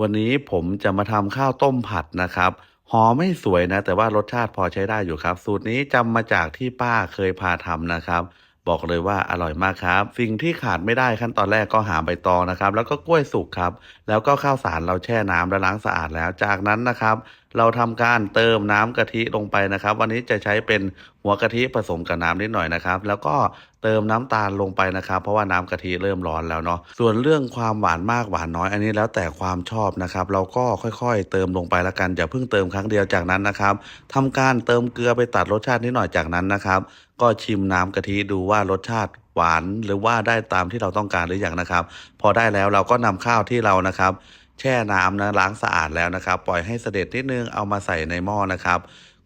วันนี้ผมจะมาทำข้าวต้มผัดนะครับหอมไม่สวยนะ แต่ว่ารสชาติพอใช้ได้อยู่ครับ สูตรนี้จำมาจากที่ป้าเคยพาทำนะครับ บอกเลยว่าอร่อยมากครับ สิ่งที่ขาดไม่ได้ขั้นตอนแรกก็หาใบตองนะครับ แล้วก็กล้วยสุกครับ แล้วก็ข้าวสารเราแช่น้ำและล้างสะอาดแล้วจากนั้นนะครับ เราทำการเติมน้ำกะทิลงไปนะครับ วันนี้จะใช้เป็นหัวกะทิผสมกับน้ำนิดหน่อยนะครับ แล้วก็เติมน้ำตาลลงไปนะครับ เพราะว่าน้ำกะทิเริ่มร้อนแล้วเนาะส่วนเรื่องความหวานมากหวานน้อยอันนี้แล้วแต่ความชอบนะครับ เราก็ค่อยๆ เติมลงไปละกันอย่าเพิ่งเติมครั้งเดียวจากนั้นนะครับทำการเติมเกลือไปตัดรสชาตินิดหน่อยจากนั้นนะครับ ก็ชิมน้ำกะทิดูว่ารสชาติหวานหรือว่าได้ตามที่เราต้องการหรือยังนะครับ พอได้แล้วเราก็นำข้าวที่เรานะครับ แช่น้ำนะล้างสะอาดแล้วนะครับ ปล่อยให้เสด็จนิดนึงเอามาใส่ในหม้อนะครับ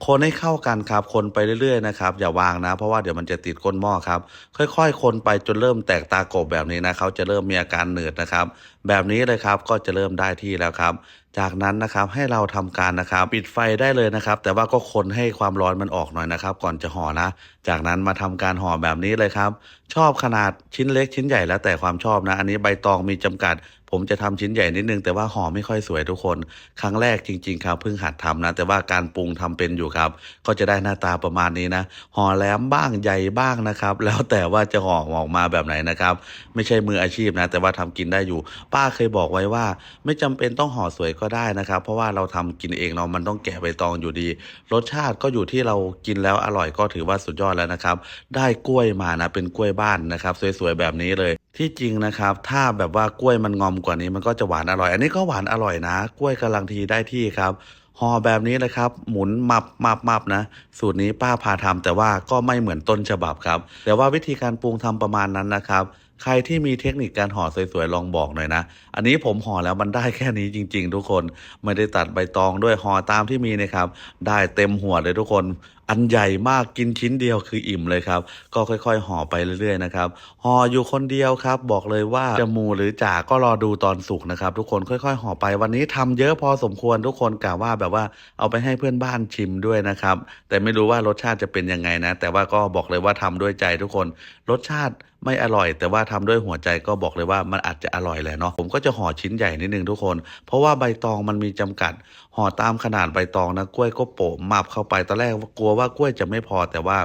คนให้เข้ากันครับ คนไปเรื่อยๆนะครับ อย่าวางนะ เพราะว่าเดี๋ยวมันจะติดก้นหม้อครับ ค่อยๆ คนไปจนเริ่มแตกตากบแบบนี้นะเขาจะเริ่มมีอาการเหนืดนะครับ แบบนี้เลยครับก็จะเริ่มได้ที่แล้วครับ จากนั้นนะครับให้เราทำการนะครับปิดไฟได้เลยนะครับ แต่ว่าก็คนให้ความร้อนมันออกหน่อยนะครับ ก่อนจะห่อนะ จากนั้นมาทำการห่อแบบนี้เลยครับ ชอบขนาดชิ้นเล็กชิ้นใหญ่แล้วแต่ความชอบนะ อันนี้ใบตองมีจำกัด ผมจะทำชิ้นใหญ่นิดนึง แต่ว่าห่อไม่ค่อยสวยทุกคน ครั้งแรกจริง ๆ ครับเพิ่งหัดทำนะ แต่ว่าการปรุงทำเป็นอยู่ครับ ก็จะได้หน้าตาประมาณนี้นะห่อแหลมบ้างใหญ่บ้างนะครับ แล้วแต่ว่าจะห่อออกมาแบบไหนนะครับ ไม่ใช่มืออาชีพนะ แต่ว่าทำกินได้อยู่ป้าเคยบอกไว้ว่า ไม่จำเป็นต้องห่อสวยก็ได้นะครับ เพราะว่าเราทำกินเองเนาะมันต้องแกะใบตองอยู่ดี รสชาติก็อยู่ที่เรากินแล้วอร่อยก็ถือว่าสุดยอดแล้วนะครับ ได้กล้วยมานะเป็นกล้วยบ้านนะครับ สวยๆแบบนี้เลยที่จริงนะครับ ถ้าแบบว่ากล้วยมันงอมกว่านี้มันก็จะหวานอร่อย อันนี้ก็หวานอร่อยนะ กล้วยกำลังทีได้ที่ครับห่อแบบนี้เลยครับ หมุนมับมับมับนะ สูตรนี้ป้าพาทำแต่ว่าก็ไม่เหมือนต้นฉบับครับ แต่ว่าวิธีการปรุงทำประมาณนั้นนะครับ ใครที่มีเทคนิคการห่อสวยๆลองบอกหน่อยนะ อันนี้ผมห่อแล้วมันได้แค่นี้จริง ๆ ทุกคน ไม่ได้ตัดใบตองด้วยห่อตามที่มีนะครับ ได้เต็มหัวเลยทุกคน อันใหญ่มากกินชิ้นเดียวคืออิ่มเลยครับ ก็ค่อยๆห่อไปเรื่อยๆนะครับห่ออยู่คนเดียวครับ บอกเลยว่าจะมูหรือจ่าก็รอดูตอนสุกนะครับ ทุกคนค่อยๆห่อไปวันนี้ทำเยอะพอสมควรทุกคนกะว่าแบบว่าเอาไปให้เพื่อนบ้านชิมด้วยนะครับ แต่ไม่รู้ว่ารสชาติจะเป็นยังไงนะ แต่ว่าก็บอกเลยว่าทำด้วยใจทุกคนรสชาติไม่อร่อย แต่ว่าทำด้วยหัวใจก็บอกเลยว่ามันอาจจะอร่อยแหละเนาะผมก็จะห่อชิ้นใหญ่นิดนึงทุกคน เพราะว่าใบตองมันมีจำกัดห่อตามขนาดใบตองนะกล้วยก็โปะมับเข้าไปตอนแรกกลัวว่ากล้วยจะไม่พอแต่ว่า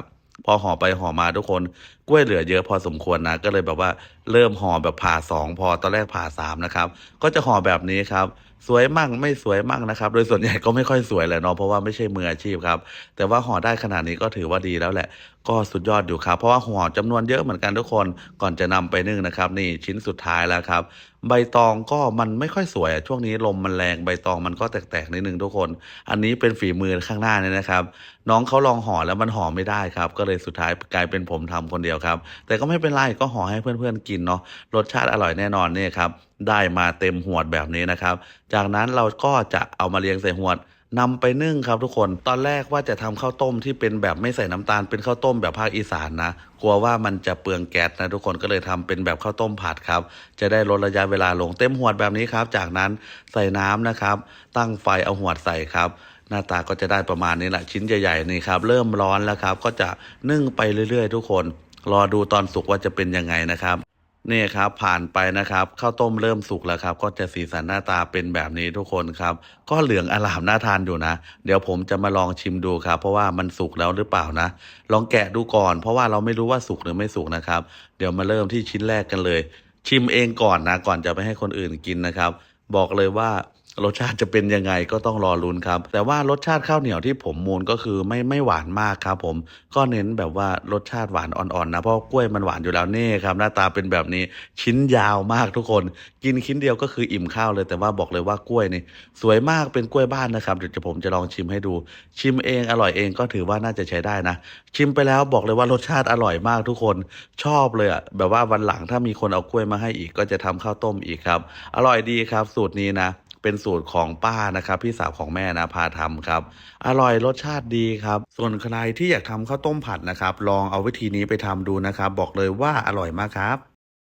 พอห่อไปห่อมาทุกคนกล้วยเหลือเยอะพอสมควรนะ ก็เลยแบบว่าเริ่มห่อแบบผ่าสองพอตอนแรกผ่าสามนะครับ ก็จะห่อแบบนี้ครับ สวยมั่งไม่สวยมั่งนะครับ โดยส่วนใหญ่ก็ไม่ค่อยสวยแหละเนาะเพราะว่าไม่ใช่มืออาชีพครับ แต่ว่าห่อได้ขนาดนี้ก็ถือว่าดีแล้วแหละ ก็สุดยอดอยู่ครับ เพราะว่าห่อจำนวนเยอะเหมือนกันทุกคนก่อนจะนำไปนึ่งนะครับ นี่ชิ้นสุดท้ายแล้วครับ ใบตองก็มันไม่ค่อยสวยช่วงนี้ลมมันแรงใบตองมันก็แตกๆนิดนึงทุกคน อันนี้เป็นฝีมือข้างหน้าเนี่ยนะครับ น้องเขาลองห่อแล้วมันห่อไม่ได้ครับ ก็เลยสุดท้ายกลายเป็นผมทำคนเดียวครับ แต่ก็ไม่เป็นไรก็ห่อให้เพื่อนๆกินเนาะรสชาติอร่อยแน่นอนเนี่ยครับได้มาเต็มหวดแบบนี้นะครับจากนั้นเราก็จะเอามาเรียงใส่หวดนำไปนึ่งครับทุกคน ตอนแรกว่าจะทำข้าวต้มที่เป็นแบบไม่ใส่น้ำตาล เป็นข้าวต้มแบบภาคอีสานนะ กลัวว่ามันจะเปลืองแก๊สนะทุกคนก็เลยทำเป็นแบบข้าวต้มผัดครับ จะได้ลดระยะเวลาลงเต็มหวดแบบนี้ครับ จากนั้นใส่น้ำนะครับ ตั้งไฟเอาหวดใส่ครับ หน้าตาก็จะได้ประมาณนี้แหละชิ้นใหญ่ๆนี่ครับ เริ่มร้อนแล้วครับ ก็จะนึ่งไปเรื่อยๆ ทุกคน รอดูตอนสุกว่าจะเป็นยังไงนะครับ นี่ครับผ่านไปนะครับข้าวต้มเริ่มสุกแล้วครับ ก็จะสีสันหน้าตาเป็นแบบนี้ทุกคนครับ ก็เหลืองอลามน่าทานอยู่นะ เดี๋ยวผมจะมาลองชิมดูครับ เพราะว่ามันสุกแล้วหรือเปล่านะ ลองแกะดูก่อน เพราะว่าเราไม่รู้ว่าสุกหรือไม่สุกนะครับ เดี๋ยวมาเริ่มที่ชิ้นแรกกันเลย ชิมเองก่อนนะ ก่อนจะไปให้คนอื่นกินนะครับ บอกเลยว่า รสชาติจะเป็นยังไงก็ต้องรอลุ้นครับ แต่ว่ารสชาติข้าวเหนียวที่ผมมูลก็คือไม่ไม่หวานมากครับ ผมก็เน้นแบบว่ารสชาติหวานอ่อนๆนะเพราะกล้วยมันหวานอยู่แล้วนี่ครับ หน้าตาเป็นแบบนี้ชิ้นยาวมากทุกคน กินชิ้นเดียวก็คืออิ่มข้าวเลย แต่ว่าบอกเลยว่ากล้วยนี่สวยมากเป็นกล้วยบ้านนะครับเดี๋ยวผมจะลองชิมให้ดู ชิมเองอร่อยเองก็ถือว่าน่าจะใช้ได้นะ ชิมไปแล้วบอกเลยว่ารสชาติอร่อยมากทุกคนชอบเลยอะแบบว่าวันหลังถ้ามีคนเอากล้วยมาให้อีกก็จะทำข้าวต้มอีกครับ อร่อยดีครับ สูตรนี้นะ เป็นสูตรของป้านะครับ พี่สาวของแม่นะพาทำครับ อร่อยรสชาติดีครับ ส่วนใครที่อยากทำข้าวต้มผัดนะครับ ลองเอาวิธีนี้ไปทำดูนะครับ บอกเลยว่าอร่อยมากครับ